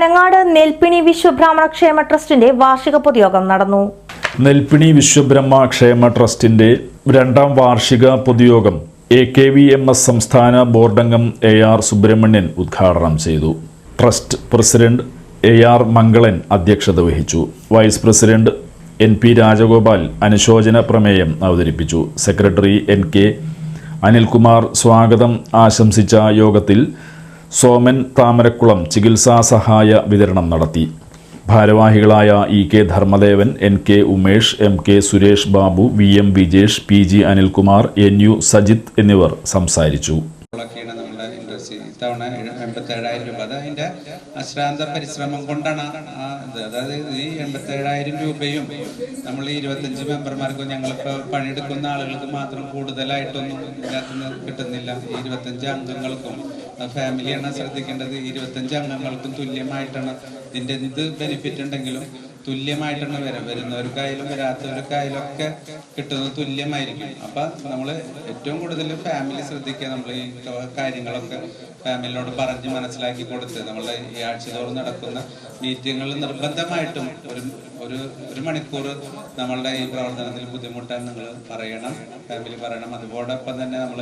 പനങ്ങാട് നെൽപ്പിണി വിശ്വബ്രാഹ്മണ ക്ഷേമ ട്രസ്റ്റിന്റെ വാർഷിക പൊതുയോഗം നടന്നു. നെൽപ്പിണി വിശ്വബ്രഹ്മ ക്ഷേമ ട്രസ്റ്റിന്റെ രണ്ടാം വാർഷിക പൊതുയോഗം A K V M S സംസ്ഥാന ബോർഡംഗം എ ആർ സുബ്രഹ്മണ്യൻ ഉദ്ഘാടനം ചെയ്തു. Trust president A R Mangalan അധ്യക്ഷത വഹിച്ചു. Vice president N P Rajagopal അനുശോചന പ്രമേയം അവതരിപ്പിച്ചു. സെക്രട്ടറി എൻ കെ അനിൽകുമാർ സ്വാഗതം ആശംസിച്ച യോഗത്തിൽ സോമൻ താമരക്കുളം ചികിത്സാ സഹായ വിതരണം നടത്തി. ഭാരവാഹികളായ E K Dharmadevan N K Umesh M K Suresh Babu V M Vijesh P G Anilkumar N U Sajith എന്നിവർ സംസാരിച്ചു. ഇത്തവണ എൺപത്തേഴായിരം രൂപ. അത് അതിന്റെ അശ്രാന്ത പരിശ്രമം കൊണ്ടാണ് അതായത് ഈ എൺപത്തേഴായിരം രൂപയും നമ്മൾ ഈ ഇരുപത്തഞ്ച് മെമ്പർമാർക്കും ഞങ്ങളിപ്പോൾ പണിയെടുക്കുന്ന ആളുകൾക്ക് മാത്രം കൂടുതലായിട്ടൊന്നും ഇതിനകത്തുനിന്ന് കിട്ടുന്നില്ല. ഈ ഇരുപത്തഞ്ച് അംഗങ്ങൾക്കും ഫാമിലിയാണ് ശ്രദ്ധിക്കേണ്ടത്. ഇരുപത്തഞ്ച് അംഗങ്ങൾക്കും തുല്യമായിട്ടാണ് ഇതിന്റെ എന്ത് ബെനിഫിറ്റ് ഉണ്ടെങ്കിലും തുല്യമായിട്ടാണ് വരാം വരുന്നവർക്കായാലും വരാത്തവർക്കായാലും ഒക്കെ കിട്ടുന്നത് തുല്യമായിരിക്കും. അപ്പൊ നമ്മൾ ഏറ്റവും കൂടുതൽ ഫാമിലി ശ്രദ്ധിക്കുക നമ്മൾ ഈ കാര്യങ്ങളൊക്കെ ഫാമിലിനോട് പറഞ്ഞ് മനസ്സിലാക്കി കൊടുത്ത് നമ്മളെ ഈ ആഴ്ചതോറും നടക്കുന്ന മീറ്റിങ്ങുകൾ നിർബന്ധമായിട്ടും ഒരു ഒരു മണിക്കൂർ നമ്മളുടെ ഈ പ്രവർത്തനത്തിൽ ബുദ്ധിമുട്ടാൻ നിങ്ങൾ പറയണം ഫാമിലി പറയണം. അതോടൊപ്പം തന്നെ നമ്മൾ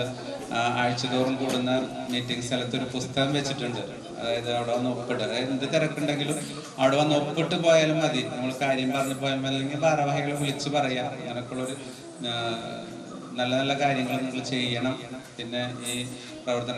ആഴ്ചതോറും കൂടുന്ന മീറ്റിംഗ് സ്ഥലത്ത് ഒരു പുസ്തകം വെച്ചിട്ടുണ്ട്. അതായത് അവിടെ വന്ന് ഒപ്പിട്ട് അതായത് എന്ത് തിരക്കുണ്ടെങ്കിലും അവിടെ വന്ന് ഒപ്പിട്ട് പോയാലും മതി. നമ്മൾ കാര്യം പറഞ്ഞു പോയാൽ അല്ലെങ്കിൽ ഭാരവാഹികളെ വിളിച്ച് പറയാം. അങ്ങനെയൊക്കെയുള്ളൊരു നല്ല നല്ല കാര്യങ്ങൾ നിങ്ങൾ ചെയ്യണം. പിന്നെ ഈ പ്രവർത്തന